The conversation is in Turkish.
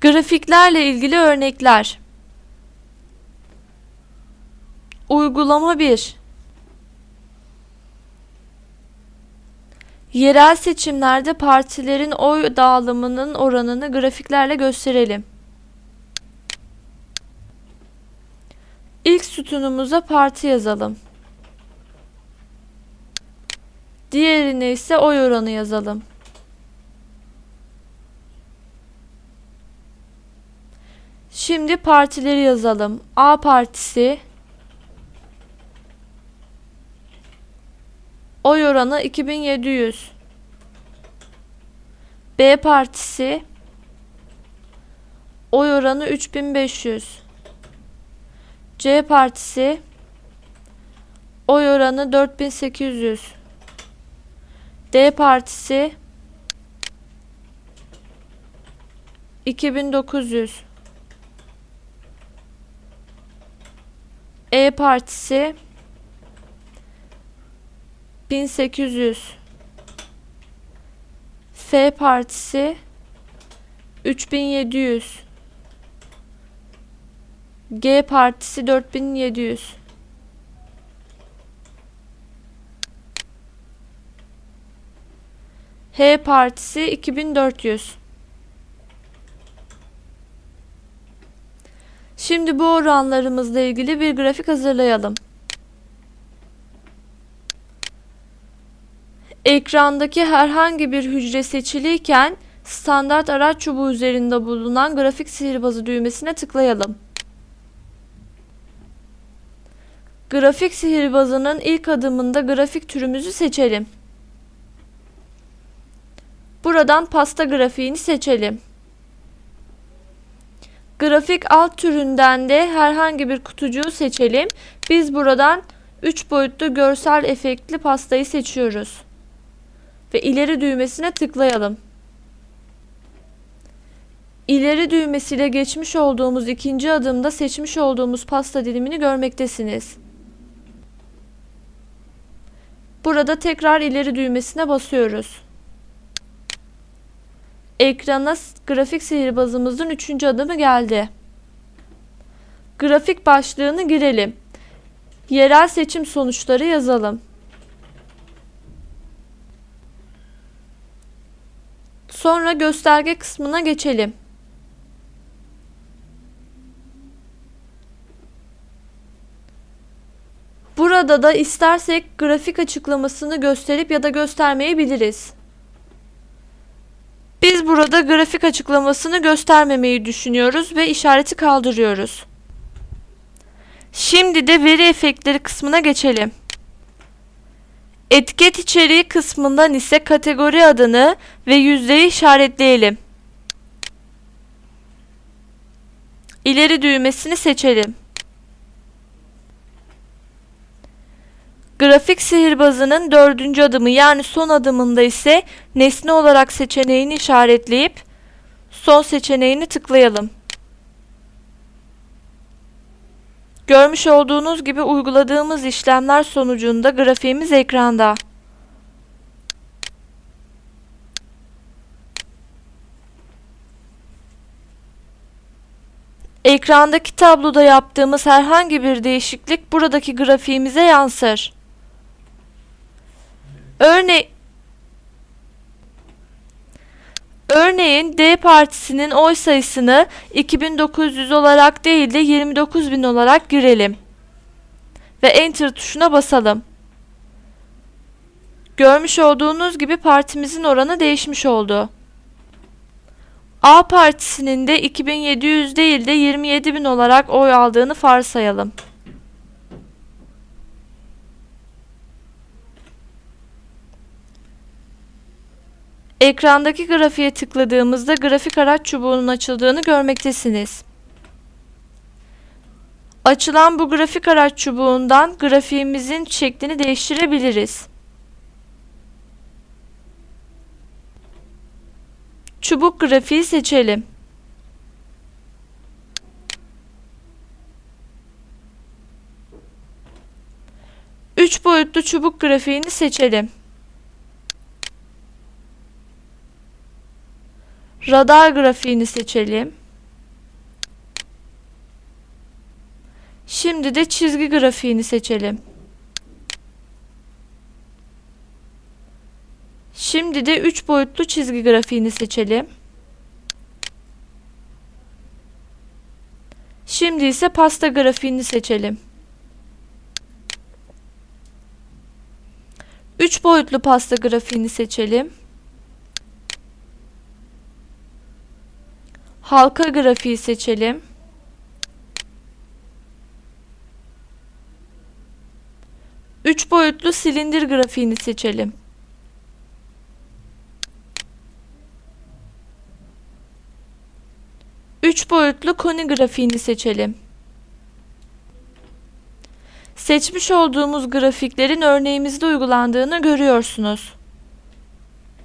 Grafiklerle ilgili örnekler. Uygulama 1. Yerel seçimlerde partilerin oy dağılımının oranını grafiklerle gösterelim. İlk sütunumuza parti yazalım. Diğerine ise oy oranı yazalım. Şimdi partileri yazalım. A partisi Oy oranı 2700. B partisi Oy oranı 3500. C partisi Oy oranı 4800. D partisi 2900. E partisi 1800 F partisi 3700 G partisi 4700 H partisi 2400 Şimdi bu oranlarımızla ilgili bir grafik hazırlayalım. Ekrandaki herhangi bir hücre seçiliyken standart araç çubuğu üzerinde bulunan grafik sihirbazı düğmesine tıklayalım. Grafik sihirbazının ilk adımında grafik türümüzü seçelim. Buradan pasta grafiğini seçelim. Grafik alt türünden de herhangi bir kutucuğu seçelim. Biz buradan 3 boyutlu görsel efektli pastayı seçiyoruz. Ve ileri düğmesine tıklayalım. İleri düğmesiyle geçmiş olduğumuz ikinci adımda seçmiş olduğumuz pasta dilimini görmektesiniz. Burada tekrar ileri düğmesine basıyoruz. Ekrana grafik sihirbazımızın üçüncü adımı geldi. Grafik başlığını girelim. Yerel seçim sonuçları yazalım. Sonra gösterge kısmına geçelim. Burada da istersek grafik açıklamasını gösterip ya da göstermeyebiliriz. Biz burada grafik açıklamasını göstermemeyi düşünüyoruz ve işareti kaldırıyoruz. Şimdi de veri efektleri kısmına geçelim. Etiket içeriği kısmından ise kategori adını ve yüzdeyi işaretleyelim. İleri düğmesini seçelim. Grafik sihirbazının dördüncü adımı yani son adımında ise nesne olarak seçeneğini işaretleyip son seçeneğini tıklayalım. Görmüş olduğunuz gibi uyguladığımız işlemler sonucunda grafiğimiz ekranda. Ekrandaki tabloda yaptığımız herhangi bir değişiklik buradaki grafiğimize yansır. Örne Örneğin D partisinin oy sayısını 2900 olarak değil de 29000 olarak girelim. Ve Enter tuşuna basalım. Görmüş olduğunuz gibi partimizin oranı değişmiş oldu. A partisinin de 2700 değil de 27000 olarak oy aldığını varsayalım. Ekrandaki grafiğe tıkladığımızda grafik araç çubuğunun açıldığını görmektesiniz. Açılan bu grafik araç çubuğundan grafiğimizin şeklini değiştirebiliriz. Çubuk grafiği seçelim. Üç boyutlu çubuk grafiğini seçelim. Radar grafiğini seçelim. Şimdi de çizgi grafiğini seçelim. Şimdi de 3 boyutlu çizgi grafiğini seçelim. Şimdi ise pasta grafiğini seçelim. 3 boyutlu pasta grafiğini seçelim. Halka grafiği seçelim. Üç boyutlu silindir grafiğini seçelim. Üç boyutlu koni grafiğini seçelim. Seçmiş olduğumuz grafiklerin örneğimizde uygulandığını görüyorsunuz.